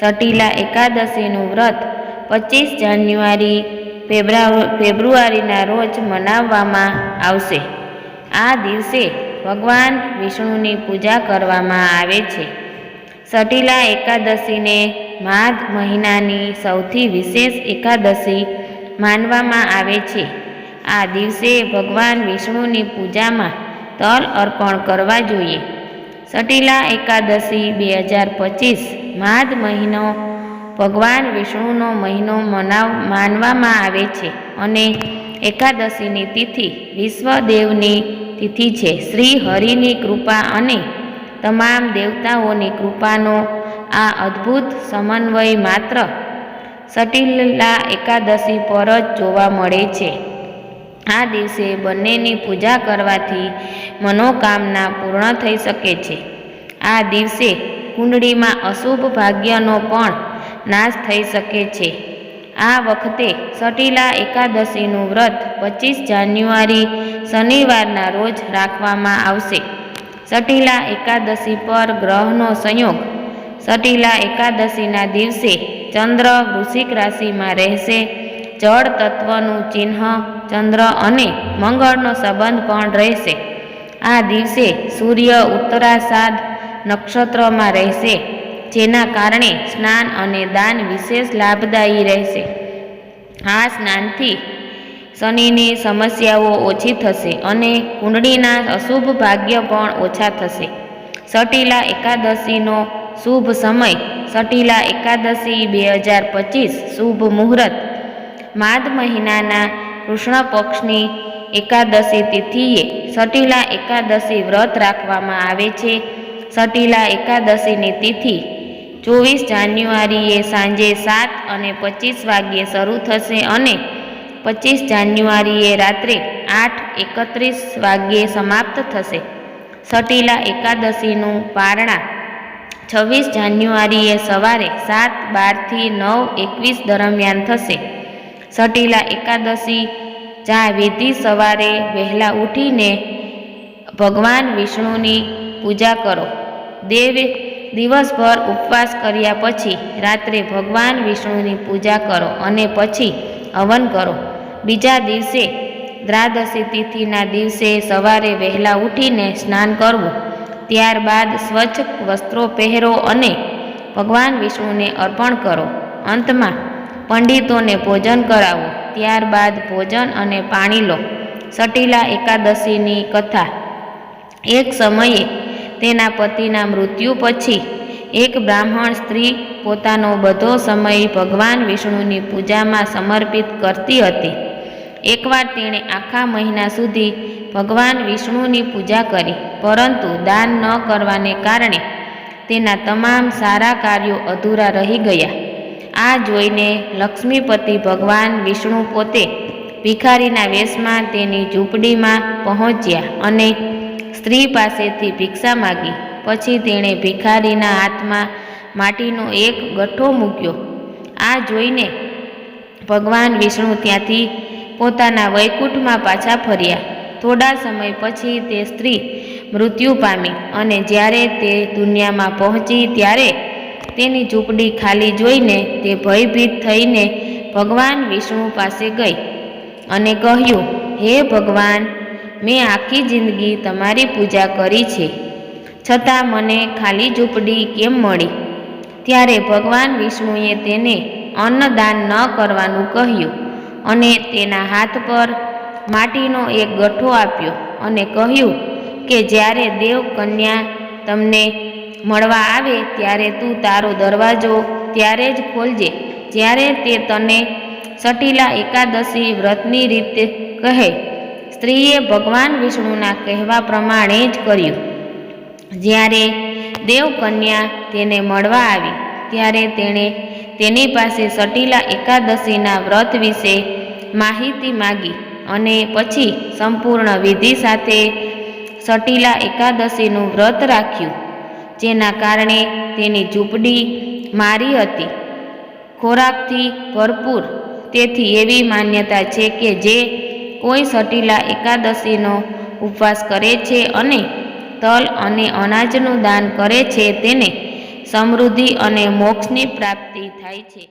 સટીલા એકાદશીનું વ્રત પચીસ જાન્યુઆરી ફેબ્રુઆરીના રોજ મનાવવામાં આવશે. આ દિવસે ભગવાન વિષ્ણુની પૂજા કરવામાં આવે છે. સટીલા એકાદશીને માઘ મહિનાની સૌથી વિશેષ એકાદશી માનવામાં આવે છે. આ દિવસે ભગવાન વિષ્ણુની પૂજામાં તલ અર્પણ કરવા જોઈએ. સટીલા એકાદશી બે હજાર પચીસ માઘ મહિનો ભગવાન વિષ્ણુનો મહિનો મનાવ, માનવામાં આવે છે અને એકાદશીની તિથિ વિશ્વદેવની તિથિ છે. શ્રી હરિની કૃપા અને તમામ દેવતાઓની કૃપાનો આ અદ્ભુત સમન્વય માત્ર સટીલા એકાદશી પર જ જોવા મળે છે. આ દિવસે બંનેની પૂજા કરવાથી મનોકામના પૂર્ણ થઈ શકે છે. આ દિવસે કુંડળીમાં અશુભ ભાગ્યનો પણ નાશ થઈ શકે છે. આ વખતે સટીલા એકાદશીનું વ્રત પચીસ જાન્યુઆરી શનિવારના રોજ રાખવામાં આવશે. સટીલા એકાદશી પર ગ્રહનો સંયોગ સટીલા એકાદશીના દિવસે ચંદ્ર વૃશ્ચિક રાશિમાં રહેશે જળ તત્વનું ચિહ્ન, ચંદ્ર અને મંગળનો સંબંધ પણ રહેશે. આ દિવસે સૂર્ય ઉત્તરાષાઢ નક્ષત્રમાં રહેશે, જેના કારણે સ્નાન અને દાન વિશેષ લાભદાયી રહેશે. આ સ્નાનથી શનિની સમસ્યાઓ ઓછી થશે અને કુંડળીના અશુભ ભાગ્ય પણ ઓછા થશે. સટીલા એકાદશીનો શુભ સમય, સટીલા એકાદશી બે હજાર પચીસ શુભ મુહૂર્ત માઘ મહિનાના કૃષ્ણ પક્ષની એકાદશી તિથિએ સટીલા એકાદશી વ્રત રાખવામાં આવે છે. સટીલા એકાદશીની તિથિ ચોવીસ જાન્યુઆરીએ સાંજે સાત અને પચીસ વાગ્યે શરૂ થશે અને પચીસ જાન્યુઆરીએ રાત્રે આઠ એકત્રીસ વાગ્યે સમાપ્ત થશે. સટીલા એકાદશીનું પારણા છવ્વીસ જાન્યુઆરીએ સવારે સાત બારથી નવ એકવીસ દરમિયાન થશે. સટીલા એકાદશી જા વિધિ સવારે વહેલા ઉઠીને ભગવાન વિષ્ણુની પૂજા કરો. દેવ દિવસભર ઉપવાસ કર્યા પછી રાત્રે ભગવાન વિષ્ણુની પૂજા કરો અને પછી હવન કરો. બીજા દિવસે દ્રાદશી તિથિના દિવસે સવારે વહેલા ઉઠીને સ્નાન કરવું. ત્યારબાદ સ્વચ્છ વસ્ત્રો પહેરો અને ભગવાન વિષ્ણુને અર્પણ કરો. અંતમાં પંડિતોને ભોજન કરાવો. ત્યારબાદ ભોજન અને પાણી લો. સટીલા એકાદશીની કથા. એક સમયે તેના પતિના મૃત્યુ પછી એક બ્રાહ્મણ સ્ત્રી પોતાનો બધો સમય ભગવાન વિષ્ણુની પૂજામાં સમર્પિત કરતી હતી. એકવાર તેણે આખા મહિના સુધી ભગવાન વિષ્ણુની પૂજા કરી, પરંતુ દાન ન કરવાને કારણે તેના તમામ સારા કાર્યો અધૂરા રહી ગયા. આ જોઈને લક્ષ્મીપતિ ભગવાન વિષ્ણુ પોતે ભિખારીના વેશમાં તેની ઝૂંપડીમાં પહોંચ્યા અને સ્ત્રી પાસેથી ભિક્ષા માગી. પછી તેણે ભિખારીના હાથમાં માટીનો એક ગઠ્ઠો મૂક્યો. આ જોઈને ભગવાન વિષ્ણુ ત્યાંથી પોતાના વૈકુંઠમાં પાછા ફર્યા. થોડા સમય પછી તે સ્ત્રી મૃત્યુ પામી અને જ્યારે તે દુનિયામાં પહોંચી ત્યારે તેની ઝૂંપડી ખાલી જોઈને તે ભયભીત થઈને ભગવાન વિષ્ણુ પાસે ગઈ અને કહ્યું, હે ભગવાન, મેં આખી જિંદગી તમારી પૂજા કરી છે. છતાં મને ખાલી ઝૂંપડી કેમ મળી? ત્યારે ભગવાન વિષ્ણુએ તેને અન્નદાન ન કરવાનું કહ્યું અને તેના હાથ પર માટીનો એક ગઠ્ઠો આપ્યો અને કહ્યું કે, જ્યારે દેવ કન્યા તમને મળવા આવે ત્યારે તું તારો દરવાજો ત્યારે જ ખોલજે. જ્યારે તે તને સટીલા એકાદશી વ્રતની રીતે કહે, સ્ત્રીએ ભગવાન વિષ્ણુના કહેવા પ્રમાણે જ કર્યું. જ્યારે દેવકન્યા તેને મળવા આવી, ત્યારે તેણે તેની પાસે સટીલા એકાદશીના વ્રત વિશે માહિતી માગી અને પછી સંપૂર્ણ વિધિ સાથે સટીલા એકાદશીનું વ્રત રાખ્યું. જેના કારણે તેની ઝૂંપડી મારી હતી. ખોરાકથી ભરપૂર. તેથી એવી માન્યતા છે કે જે કોઈ સટીલા એકાદશીનો ઉપવાસ કરે છે અને તલ અને અનાજનું દાન કરે છે, તેને સમૃદ્ધિ અને મોક્ષની પ્રાપ્તિ થાય છે.